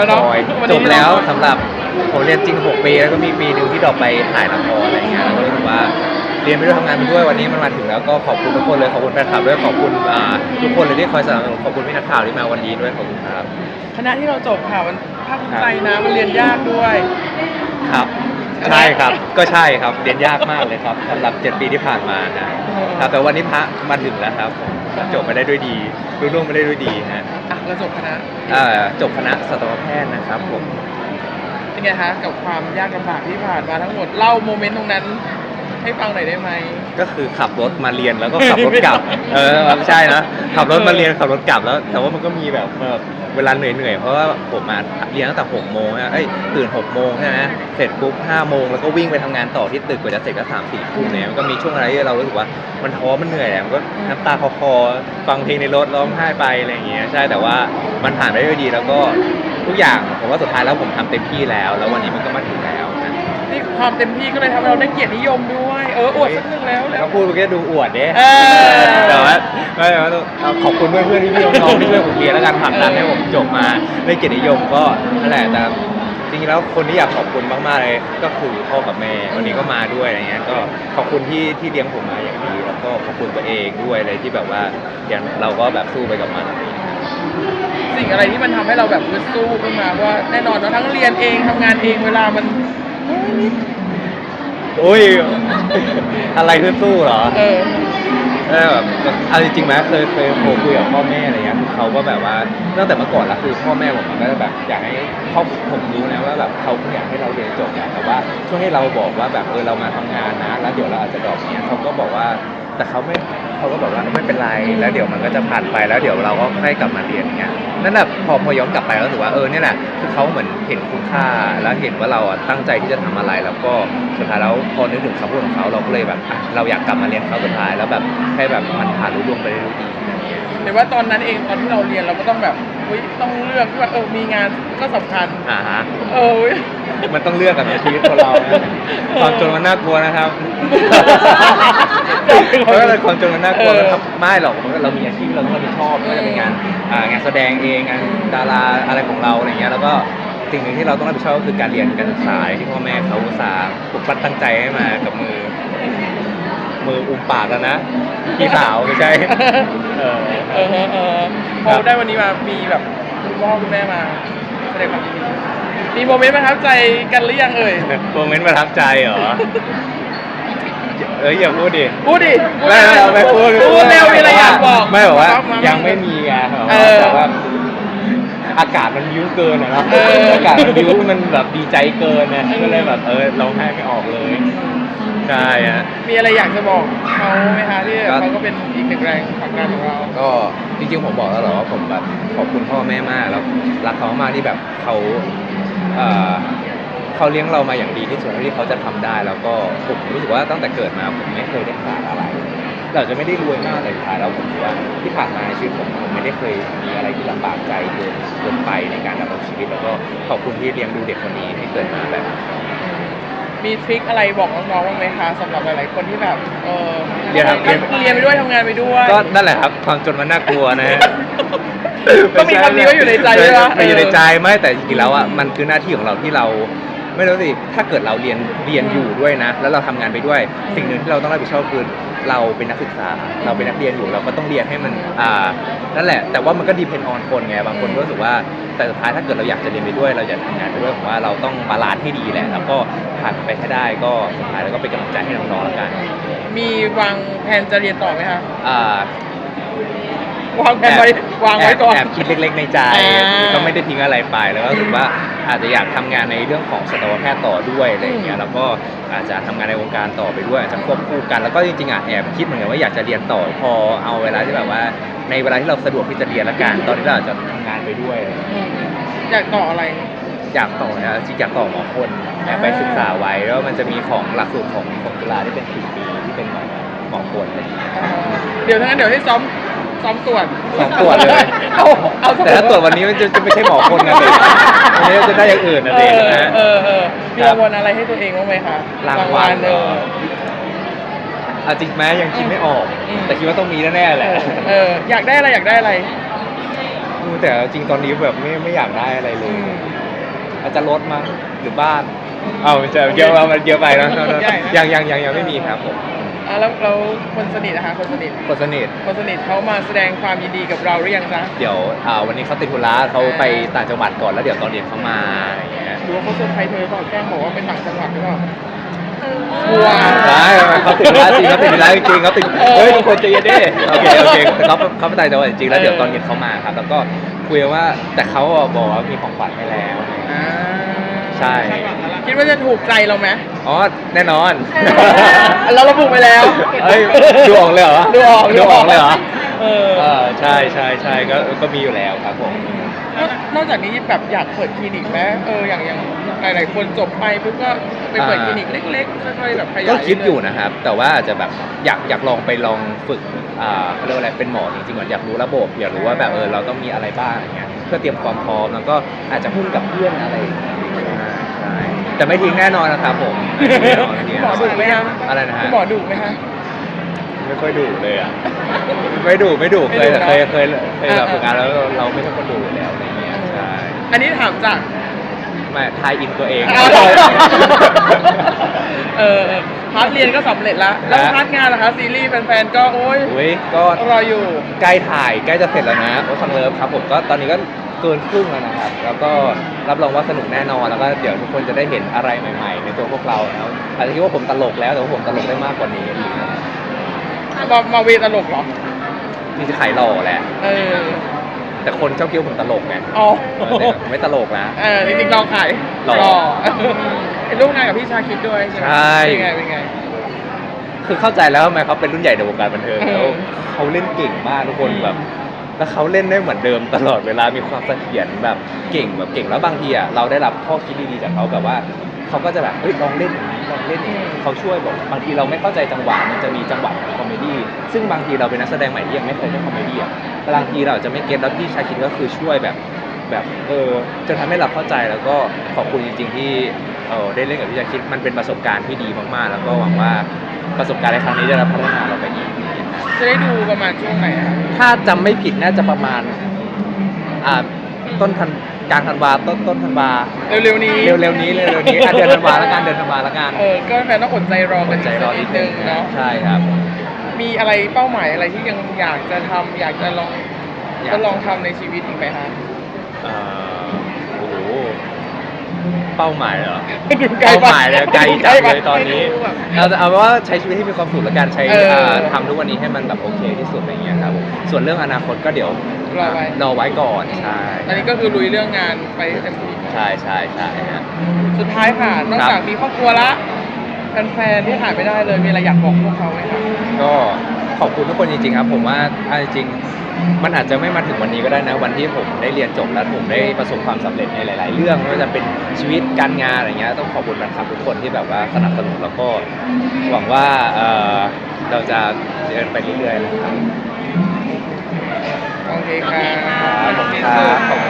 แล้วเนาะคอยวันจนี้บแล้วสำหรับผมเรียนจริง 6 ปีแล้วก็มีปีหนึ่งที่ดรอปไปถ่ายละครอะไรเงี้ยแล้วก็รู้สึกว่าเรียนไปด้วยทำงานไปด้วยวันนี้มันมาถึงแล้วก็ขอบคุณทุกคนเลยขอบคุณแฟนคลับด้วยขอบคุณอ่าทุกคนเลยที่คอยสนับสนุนขอบคุณพี่นักข่าวที่มาวันนี้ด้วยขอบคุณครับ คณะที่เราจบค่ะมันภาคภูมิใจนะมันเรียนยากด้วย ครับ ใช่ครับ ก็ใช่ครับเรียนยากมากเลยครับสำหรับ7ปีที่ผ่านมานะครับแต่วันนี้พระมาถึงแล้วครับผมจบมาได้ด้วยดีรุ่ร่วงมาได้ด้วยดีฮะอะเราจบคณะอ่าจบคณะสัตวแพทย์นะครับผมเป็นไงคะกับความยากลำบากที่ผ่านมาทั้งหมดเล่าโมเมนต์ตรงนั้น ให้ฟังหน่อยได้ไหม ก็คือขับรถมาเรียนแล้วก็ขับรถกลับ เออไม่ใช่นะขับรถมาเรียนขับรถกลับแล้ว แต่ว่ามันก็มีแบบแบบ เวลาเหนื่อยๆ เพราะว่าผมมาเรียนตั้งแต่หกโมงนะเอ้ยตื่นหกโมงใช่ไหมเสร็จปุ๊บห้าโมงแล้วก็วิ่งไปทำงานต่อที่ตึกกว่าจะเสร็จก็สามสี่ทุ่มเนี่ยมันก็มีช่วงอะไรที่เรารู้สึกว่ามันท้อมันเหนื่อยแหละมันก็น้ำตาคลอคอฟังเพลงในรถร้องไห้ไปอะไรอย่างเงี้ยใช่แต่ว่ามันผ่านไปได้ด้วยดีแล้วก็ทุกอย่างผมว่าสุดท้ายแล้วผมทำเต็มที่แล้ว แล้ววันนี้มันก็มาถึงแล้วนะนี่ ความเต็มที่ก็เลยทำให้เราได้เกียรตินิยมด้วย เอออวดสักหนึ่งแล้วแล้วก็พูดเมื่อกี้ดูอวดเด้เออแต่ว่าไม่แต่ว่าต้องขอบคุณเพื่อนเพื่อนๆที่พี่น้องๆที่ช่วยผมเรียนแล้วกันผลักดันให้ผมจบมาได้เกียรตินิยมก็นั่นแหละแต่จริงๆแล้วคนที่อยากขอบคุณมากๆเลยก็คือพ่อกับแม่วันนี้ก็มาด้วยอะไรเงี้ยก็ขอบคุณที่ที่เลี้ยงผมมาอย่างดีแล้วก็ขอบคุณตัวเองด้วยเลยที่แบบว่าอย่างเราก็แบบสู้ไปกับมันอะไรเงี้ยสิ่งอะไรที่มันทำให้เราแบบฮึดสู้ขึ้นมาเพราะว่าแน่นอนว่าทั้งเรียนเองทำงานเองเวลามันเฮ้ยนี่โอ้ย อะไรคือสู้เหรอ เออ เออแบบเอาจริงๆไหมเคยเคยโทรคุยกับพ่อแม่อะไรเงี้ยคือเขาก็แบบว่าตั้งแต่เมื่อก่อนแล้วคือพ่อแม่ผมก็จะแบบอยากให้เขาผมรู้นะว่าแบบเขาอยากให้เราเรียนจบนะแต่ว่าช่วงที่เราบอกว่าแบบเออเรามาทำงานนะแล้วเดี๋ยวเราอาจจะดรอปเนี้ยเขาก็บอกว่า แต่เขาไม่เขาก็บอกว่าไม่เป็นไรแล้วเดี๋ยวมันก็จะผ่านไปแล้วเดี๋ยวเราก็ให้กลับมาเรียนเงี้ยนั่นแหละพอพอย้อนกลับไปก็รู้สึกว่าเออเนี่ยแหละคือเขาเหมือนเห็นคุณค่าแล้วเห็นว่าเราอะตั้งใจที่จะทำอะไร แล้วก็สุดท้ายแล้วพอนึกถึงคำพูดของเขาเราก็เลยแบบอะเราอยากกลับมาเรียนเขาสุดท้ายแล้วแบบให้แบบมันผ่านรุ่ล่วงไปได้ด้วยดี อะไรเงี้ยหรือว่าตอนนั้นเองตอนที่เราเรียนเราก็ต้องแบบเฮ้ยต้องเลือกที่ว่าเออมีงานก็สำคัญ อ่าฮะเออเว้ยมันต้องเลือกกับในชีวิตคนเรานะความจนมันน่ากลัวนะครับเพราะว่าความจนมันน่ากลัวเออนะครับไม่หรอกมันก็เรามีอาชีพที่เราต้องรับผิดชอบไม่ว่าจะเป็นงานอ่างานแสดงเองงานดาราอะไรของเราอะไรเงี้ยแล้วก็สิ่งหนึ่งที่เราต้องรับผิดชอบก็คือการเรียนการศึกษาที่พ่อแม่เขาอุตส่าห์ปลุกปั้นตั้งใจให้มากับมือ มืออุ้มปากแล้วนะพี่สาวไม่ใช่เออเออ เออเออพอได้วันนี้มามีแบบคุณพ่อคุณแม่มาแสดงความยินดีมีโมเมนต์ประทับใจกันหรือยังเอ่ยโมเมนต์ประทับใจเหรอ เอ้ยอย่าพูดดิ พูดดิพูดไม่ไม่ไม่พูดพูดเร็วมีอะไรอยากบอกไม่บอกว่ามายังไม่มีไงเออแต่ว่าอากาศมันบิ้วเกินอะเนาะเอออากาศมันบิ้วมันแบบดีใจเกินนะก็เลยแบบเออร้องไห้ไม่ออกเลย ใช่ฮะ มีอะไรอยากจะบอกเขาไหมคะที่ก็ เขาก็เป็นอีกหนึ่งแรงผลักดันของเรา ก็จริงๆผมบอกแล้วเหรอว่าผมแบบขอบคุณพ่อแม่มากแล้วรักเขามากที่แบบเขาเอ่อเขาเลี้ยงเรามาอย่างดีที่สุดเท่าที่เขาจะทำได้ แล้วก็ผมรู้สึกว่าตั้งแต่เกิดมาผมไม่เคยได้ขาดอะไรเราจะไม่ได้รวยมากแต่สุดท้ายแล้วผมคิดว่าที่ผ่านมาในชีวิตผมผมไม่ได้เคยมีอะไรที่ลำบากใจเกินเกินไปในการดำรงชีวิต แล้วก็ขอบคุณที่เลี้ยงดูเด็กคนนี้ให้เกิดมาแบบ มีทริคอะไรบอกน้องๆบ้างไหมคะสำหรับหลายๆคนที่แบบเออเรียนครับ เรียนเรียนไปด้วยทำงานไปด้วย ก็นั่นแหละครับความจนมันน่ากลัวนะฮะต้องมีคำนี้ไว้อยู่ในใจด้วยวะไม่อยู่ในใจไม่แต่จริงๆแล้วอะมันคือหน้าที่ของเราที่เราไม่รู้สิถ้าเกิดเราเรียนเรียนอยู่ด้วยนะ แล้วเราทำงานไปด้วย สิ่งหนึ่งที่เราต้องรับผิดชอบคือเราเป็นนักศึกษา เราเป็นนักเรียนอยู่เราก็ต้องเรียนให้มันอ่านั่นแหละ แต่ว่ามันก็ดีเพนออนคนไงบางคนก็รู้สึกว่าแต่สุดท้ายถ้าเกิดเราอยากจะเรียนไปด้วย เราอยากทำงานไปด้วยผมว่าเราต้องบาลานซ์ให้ดีแหละแล้วก็ ผ่านไปให้ได้ก็สุดท้ายแล้วก็เป็นกำลังใจให้น้องๆแล้วกันมีวางแผนจะเรียนต่อไหมคะอ่าวางแผนไว้วางไว้ก่อน แอบคิดเล็ก ๆ ในใจ อ่า ก็ไม่ได้ทิ้งอะไรไปแล้วก็รู้สึกว่าอาจจะอยากทำงานในเรื่องของสัตวแพทย์ต่อด้วยอะไรอย่างเงี้ยแล้วก็อาจจะทำงานในวงการต่อไปด้วยอาจจะควบคู่กันแล้วก็จริงๆอะแอบคิดเหมือนกันว่าอยากจะเรียนต่อพอเอาเวลาที่แบบว่าในเวลาที่เราสะดวกที่จะเรียนละกันตอนนี้เราอาจจะทำงานไปด้วย อยากต่ออะไร อยากต่อนะจริงๆอยากต่อหมอคนแอบไปศึกษาไว้แล้วมันจะมีของหลักสูตรของของจุฬาที่เป็นสี่ปีที่เป็นหมอคนอะไรอย่างเงี้ยเดี๋ยวทั้างนั้นเดี๋ยวให้ซ้อมซ้อมตรวจซ้อมตรวจเลยเอาเอาแต่ถ้าตรวจวันนี้มันจะจะไม่ใช่หมอคนนะเด็กวันนี้จะได้อย่างอื่นนะเอเด็กอนะเออเออมีรางวัลอะไรให้ตัวเองบ้างไหมคะรางวัลเออเอาจริงไหมยังคิดไม่ออกอืมแต่คิดว่าต้องมีแน่ๆแหละเอออยากได้อะไรอยากได้อะไรแต่จริงตอนนี้แบบไม่ไม่อยากได้อะไรเลย อืมอาจจะรถมั้งหรือบ้านเอาไม่ใช่เยอะเอามันเยอะไปนะยังยังยังยังไม่มีครับผมอะแล้วแล้วคนสนิทนะคะคนสนิทคนสนิทคนสนิทเขามาแสดงความยินดีกับเราหรือยังจ๊ะเดี๋ยวอ่าวันนี้เขาติดธุระเขาไปต่างจังหวัดก่อนแล้วเดี๋ยวตอนเย็นเขามาอย่างเงี้ยหรือว่าเขาเซอร์ไพรส์เธอเปล่าแกล้งบอกว่าเป็นต่างจังหวัดหรือเปล่ากลัวได้เขาติดธุระจริงเขาติดธุระจริงเขาติดเฮ้ยทุกคนใจเย็นดิโอเคโอเคเขาเขาไปต่างจังหวัดจริงแล้วเดี๋ยวตอนเย็นเขามาครับแล้วก็ คุยว่า แต่เขาบอกว่ามีของขวัญให้แล้ว อ่าใช่ คิดว่าจะถูกใจเราไหม อ๋อแน่นอนเราระบุไปแล้ว เอ้ยดูออกเลยเหรอดูออกดูออกเลยเหรอเออเออใช่ใช่ใช่ก็ก็มีอยู่แล้วครับผม นอกนอกจากนี้แบบอยากเปิดคลินิกไหมเอออย่างอย่างหลายๆคนจบไปปุ๊บก็ไปเปิดคลินิกเล็กๆค่อยๆแบบขยายก็คิดอยู่นะครับ แต่ว่าอาจจะแบบอยากอยากลองไปลองฝึก อ่าเขาเรียกว่าอะไรเป็นหมอจริงๆก่อนอยากรู้ระบบอยากรู้ว่าแบบเออเราต้องมีอะไรบ้างอย่างเงี้ยเพื่อเตรียมความพร้อมแล้วก็อาจจะหุ้นกับเพื่อนอะไรอย่างเงี้ยใช่ใช่แต่ไม่ทิ้งแน่นอนนะครับผมไม่ทิ้งแน่นอนไม่ทิ้งหมแน่อนอนดุไหมฮะอะไรนะฮะคุณหมอดุไหมฮะ ไม่ค่อยดุเลยอะ ไม่ดุไม่ดุเคยไม่ดุนะเคยเคยเคยแบบอ่าฝึกงานแล้วเราไม่ใช่คนดุอยู่แล้วอะไรเงี้ยใช่อันนี้ถามจาก ไม่ทายอินตัวเอง เออ เออพาร์ทเรียนก็สำเร็จแล้วแล้วพาร์ทงานล่ะคะซีรีส์แฟนๆก็โอ้ยอุ้ยก็รออยู่ ใกล้ถ่ายใกล้จะเสร็จแล้วนะโอ้ฟังเลิฟครับผมก็ตอนนี้ก็เกินครึ่งแล้วนะครับ แล้วก็รับรองว่าสนุกแน่นอนแล้วก็เดี๋ยวทุกคนจะได้เห็นอะไรใหม่ๆ ในตัวพวกเราแล้วอาจจะคิดว่าผมตลกแล้วแต่ว่าผมตลกได้มากกว่านี้อีกนะครับมามาเวตลกเหรอ ที่จะขายหล่อแหละ เออ แต่คนชอบคิดว่าผมตลกไงอ๋อเออแต่ไม่ตลกนะเออจริงๆลองขายหล่อ เป็นร่วมงานกับพี่ชาคิดด้วยใช่ไหมใช่ เป็นไงเป็นไง คือเข้าใจแล้วทำไมเขาเป็นรุ่นใหญ่ในวงการบันเทิงอืมแล้วเขาเล่นเก่งมากทุกคนอืมแบบ แล้วเขาเล่นได้เหมือนเดิมตลอดเวลามีความเสถียรแบบเก่งแบบเก่งแล้วบางทีอะเราได้รับข้อคิดดีๆจากเขาแบบว่าเขาก็จะแบบเฮ้ยลองเล่นอย่างนี้ลองเล่นอย่างนี้เขาช่วยบอกบางทีเราไม่เข้าใจจังหวะมันจะมีจังหวะของคอมเมดี้ซึ่งบางทีเราเป็นนักแสดงใหม่ที่ยังไม่เคยเล่นคอมเมดี้อะบางทีเราอาจจะไม่เก็ตแล้วพี่ชาคิดก็คือช่วยแบบแบบเออจะทำให้เราเข้าใจแล้วก็ขอบคุณจริง ๆ ที่ เออได้เล่นกับพี่ชาคิดมันเป็นประสบการณ์ที่ดีมากๆ แล้วก็หวังว่าประสบการณ์ในครั้งนี้จะพัฒนาเราไปอีกจะได้ดูประมาณช่วงไหนอะถ้าจำไม่ผิดน่าจะประมาณอ่าต้นธันกลางธันวาต้นต้นธันวาเร็วๆนี้ เร็วๆนี้เร็วๆนี้อะเดือนธันวาแล้วกันเดือนธันวาแล้วกันเออก็แฟนต้องอดใจรออกันดใจรอนินิดดนึนึงงเนาะใช่ครับ มีอะไรเป้าหมายอะไรที่ยังอยากจะทำอยากจะลองอยาก จะลองทำในชีวิตอีกไหมคะ เอ่อโอ้โห เป้าหมายเหรอ ดูไกลเป้าปะหมายเลยไกลจังเลยตอนนี้ดูแบบเราจะเอาเป็นว่าใช้ชีวิตที่มีความสุขและการใช้เออเอ่อทำทุกวันนี้ให้มันแบบโอเคที่สุดอะไรเงี้ยครับผมส่วนเรื่องอนาคตก็เดี๋ยวรอไว้ รอไว้ก่อนใช่ตอนนี้ก็คือลุยเรื่องงานไปเต็มที่ใช่ใช่ใช่ฮะ สุดท้ายค่ะนอกครับจากมีครอบครัวละแฟนๆที่หายไม่ได้เลยมีอะไรอยากบอกพวกเขาไหมคะก็ ขอบคุณทุกคนจริงๆครับ ผมว่าเอาจริงๆมันอาจจะไม่มาถึงวันนี้ก็ได้นะ วันที่ผมได้เรียนจบแล้วผมได้ประสบความสำเร็จในหลาย ๆ เรื่องไม่ว่าจะเป็นชีวิตการงานอะไรเงี้ยต้องขอบคุณแฟนคลับทุกคนที่แบบว่าสนับสนุนแล้วก็หวังว่าเอ่อเราจะเดินไปเรื่อยๆนะครับโอเคค่ะครับขอบคุณครับขอบคุณ